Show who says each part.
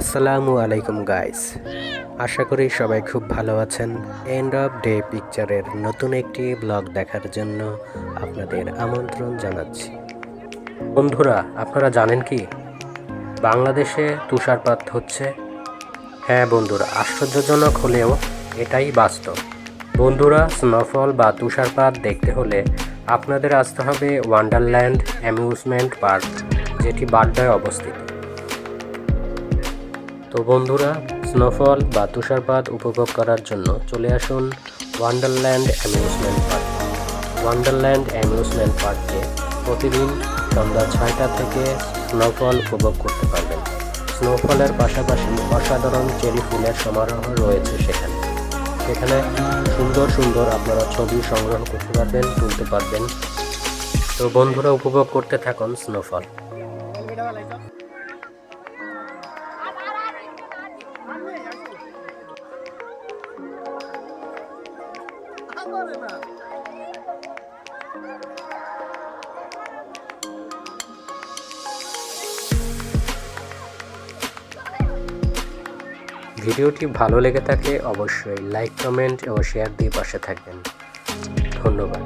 Speaker 1: আসসালামু আলাইকুম গাইস আশা করি সবাই খুব ভালো আছেন। এন্ড অফ ডে পিকচারের নতুন একটি ব্লগ দেখার জন্য আপনাদের আমন্ত্রণ জানাচ্ছি। বন্ধুরা, আপনারা জানেন কি? বাংলাদেশে তুষারপাত হচ্ছে। হ্যাঁ বন্ধুরা, আশ্চর্যজনক হলেও এটাই বাস্তব। বন্ধুরা স্নোফল বা তুষারপাত দেখতে হলে আপনাদের আসতে হবে ওয়ান্ডারল্যান্ড অ্যামিউজমেন্ট পার্ক যেটি বাড্ডায় অবস্থিত। তো বন্ধুরা স্নোফল বা তুষারপাত উপভোগ করার জন্য চলে আসুন Wonderland amusement park Wonderland amusement পার্কে প্রতিদিন সন্ধ্যা ছয়টা থেকে স্নোফল উপভোগ করতে পারবেন। স্নোফলের পাশাপাশি অসাধারণ চেরি ফুলের সমারোহ রয়েছে সেখানে। সেখানে সুন্দর সুন্দর আপনারা ছবি সংগ্রহ করতে পারবেন, তুলতে পারবেন। তো বন্ধুরা, উপভোগ করতে থাকুন স্নোফল ভিডিওটি ভালো লেগে থাকলে অবশ্যই লাইক কমেন্ট ও শেয়ার দিয়ে পাশে থাকবেন। ধন্যবাদ।